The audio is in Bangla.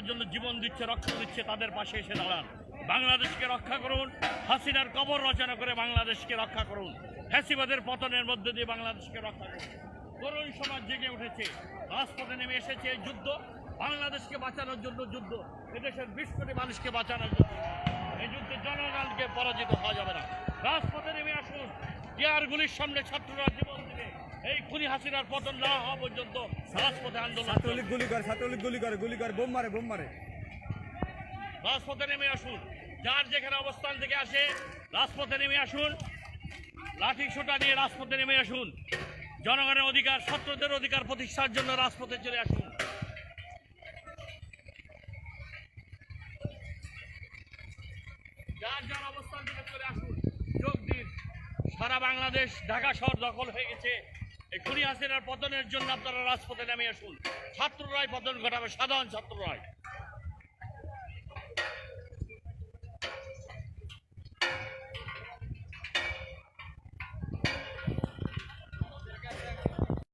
করার জন্য জীবন দিচ্ছে রক্ত দিচ্ছে, তাদের পাশে এসে দাঁড়ান। বাংলাদেশকে রক্ষা করুন, হাসিনার কবর রচনা করে বাংলাদেশকে রক্ষা করুন। ফ্যাসিবাদের পতনের মধ্যে দিয়ে বাংলাদেশকে রক্ষা করুন। তরুণ সমাজ জেগে উঠেছে, রাজপথে নেমে এসেছে এই যুদ্ধ। বাংলাদেশকে বাঁচানোর জন্য যুদ্ধ, এদেশের বিশ কোটি মানুষকে বাঁচানোর জন্য। এই যুদ্ধে জনগণকে পরাজিত হওয়া যাবে না। রাজপথে নেমে আসুন টিয়ারগুলির সামনে ছাত্ররা জীবন এই খুনি হাসিনার পতন না হওয়া পর্যন্ত রাজপথে আন্দোলন চলবে। ছাত্রলীগ গুলি করে ছাত্রলীগ গুলি করে গুলি করে বোম মারে বোম মারে। রাজপথে নেমে আসুন। যার যেখানে অবস্থান থেকে আসে রাজপথে নেমে আসুন। লাঠি নিয়ে রাজপথে নেমে আসুন। জনগণের অধিকার ছাত্রদের অধিকার প্রতিষ্ঠার জন্য রাজপথে চলে আসুন। যার যার অবস্থান থেকে চলে আসুন যোগ দিন। সারা বাংলাদেশ ঢাকা শহর দখল হয়ে গেছে। এই হাসিনার পতনের জন্য আপনারা রাজপথে নামিয়ে আসুন। ছাত্ররাই পতন ঘটাবে সাধারণ ছাত্ররাই।